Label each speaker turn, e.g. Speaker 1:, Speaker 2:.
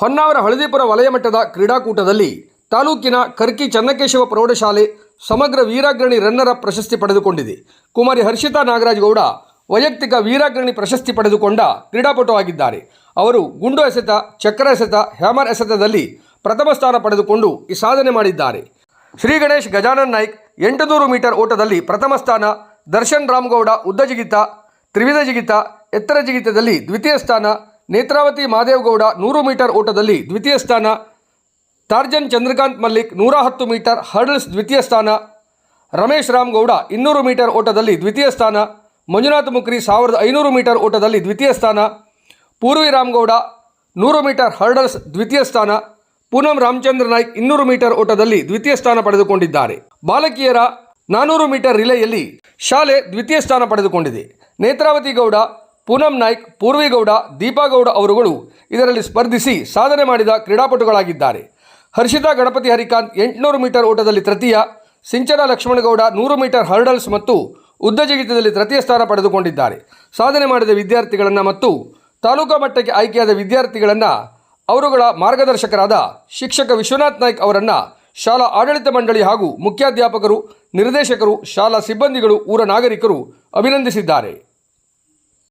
Speaker 1: ಹೊನ್ನಾವರ ಹಳದಿಪುರ ವಲಯ ಮಟ್ಟದ ಕ್ರೀಡಾಕೂಟದಲ್ಲಿ ತಾಲೂಕಿನ ಕರ್ಕಿ ಚನ್ನಕೇಶವ ಪ್ರೌಢಶಾಲೆ ಸಮಗ್ರ ವೀರಾಗ್ರಣಿ ರನ್ನರ ಪ್ರಶಸ್ತಿ ಪಡೆದುಕೊಂಡಿದೆ. ಕುಮಾರಿ ಹರ್ಷಿತಾ ನಾಗರಾಜ್ ಗೌಡ ವೈಯಕ್ತಿಕ ವೀರಾಗ್ರಣಿ ಪ್ರಶಸ್ತಿ ಪಡೆದುಕೊಂಡ ಕ್ರೀಡಾಪಟು ಆಗಿದ್ದಾರೆ. ಅವರು ಗುಂಡು ಎಸೆತ, ಚಕ್ರ ಎಸೆತ, ಹ್ಯಾಮರ್ ಎಸೆತದಲ್ಲಿ ಪ್ರಥಮ ಸ್ಥಾನ ಪಡೆದುಕೊಂಡು ಈ ಸಾಧನೆ ಮಾಡಿದ್ದಾರೆ. ಶ್ರೀ ಗಣೇಶ್ ಗಜಾನನ್ ನಾಯ್ಕ್ ಎಂಟುನೂರು ಮೀಟರ್ ಓಟದಲ್ಲಿ ಪ್ರಥಮ ಸ್ಥಾನ, ದರ್ಶನ್ ರಾಮ್ಗೌಡ ಉದ್ದ ಜಿಗಿತ, ತ್ರಿವಿಧ ಜಿಗಿತ, ಎತ್ತರ ಜಿಗಿತದಲ್ಲಿ ದ್ವಿತೀಯ ಸ್ಥಾನ ನೇತ್ರಾವತಿ ಮಾದೇವಗೌಡ ನೂರು ಮೀಟರ್ ಓಟದಲ್ಲಿ ದ್ವಿತೀಯ ಸ್ಥಾನ. ತಾರ್ಜನ್ ಚಂದ್ರಕಾಂತ್ ಮಲ್ಲಿಕ್ ನೂರ ಹತ್ತು ಮೀಟರ್ ಹರ್ಡಲ್ಸ್ ದ್ವಿತೀಯ ಸ್ಥಾನ. ರಮೇಶ್ ರಾಮ್ಗೌಡ ಇನ್ನೂರು ಮೀಟರ್ ಓಟದಲ್ಲಿ ದ್ವಿತೀಯ ಸ್ಥಾನ. ಮಂಜುನಾಥ್ ಮುಕ್ರಿ ಸಾವಿರದ ಐನೂರು ಮೀಟರ್ ಓಟದಲ್ಲಿ ದ್ವಿತೀಯ ಸ್ಥಾನ. ಪೂರ್ವಿ ರಾಮ್ಗೌಡ ನೂರು ಮೀಟರ್ ಹರ್ಡಲ್ಸ್ ದ್ವಿತೀಯ ಸ್ಥಾನ. ಪೂನಂ ರಾಮಚಂದ್ರ ನಾಯ್ಕ್ ಇನ್ನೂರು ಮೀಟರ್ ಓಟದಲ್ಲಿ ದ್ವಿತೀಯ ಸ್ಥಾನ ಪಡೆದುಕೊಂಡಿದ್ದಾರೆ. ಬಾಲಕಿಯರ ನಾನೂರು ಮೀಟರ್ ರಿಲೆಯಲ್ಲಿ ಶಾಲೆ ದ್ವಿತೀಯ ಸ್ಥಾನ ಪಡೆದುಕೊಂಡಿದೆ. ನೇತ್ರಾವತಿ ಗೌಡ ಪೂನಂ ನಾಯ್ಕ್, ಪೂರ್ವಿಗೌಡ, ದೀಪಾಗೌಡ ಅವರುಗಳು ಇದರಲ್ಲಿ ಸ್ಪರ್ಧಿಸಿ ಸಾಧನೆ ಮಾಡಿದ ಕ್ರೀಡಾಪಟುಗಳಾಗಿದ್ದಾರೆ. ಹರ್ಷಿತಾ, ಗಣಪತಿ ಹರಿಕಾಂತ್ ಎಂಟುನೂರು ಮೀಟರ್ ಓಟದಲ್ಲಿ ತೃತೀಯ, ಸಿಂಚನ ಲಕ್ಷ್ಮಣಗೌಡ ನೂರು ಮೀಟರ್ ಹರ್ಡಲ್ಸ್ ಮತ್ತು ಉದ್ದ ಜಿಗಿತದಲ್ಲಿ ತೃತೀಯ ಸ್ಥಾನ ಪಡೆದುಕೊಂಡಿದ್ದಾರೆ. ಸಾಧನೆ ಮಾಡಿದ ವಿದ್ಯಾರ್ಥಿಗಳನ್ನು ಮತ್ತು ತಾಲೂಕಾ ಮಟ್ಟಕ್ಕೆ ಆಯ್ಕೆಯಾದ ವಿದ್ಯಾರ್ಥಿಗಳನ್ನು ಅವರುಗಳ ಮಾರ್ಗದರ್ಶಕರಾದ ಶಿಕ್ಷಕ ವಿಶ್ವನಾಥ್ ನಾಯ್ಕ್ ಅವರನ್ನು ಶಾಲಾ ಆಡಳಿತ ಮಂಡಳಿ ಹಾಗೂ ಮುಖ್ಯಾಧ್ಯಾಪಕರು, ನಿರ್ದೇಶಕರು, ಶಾಲಾ ಸಿಬ್ಬಂದಿಗಳು, ಊರ ನಾಗರಿಕರು ಅಭಿನಂದಿಸಿದ್ದಾರೆ.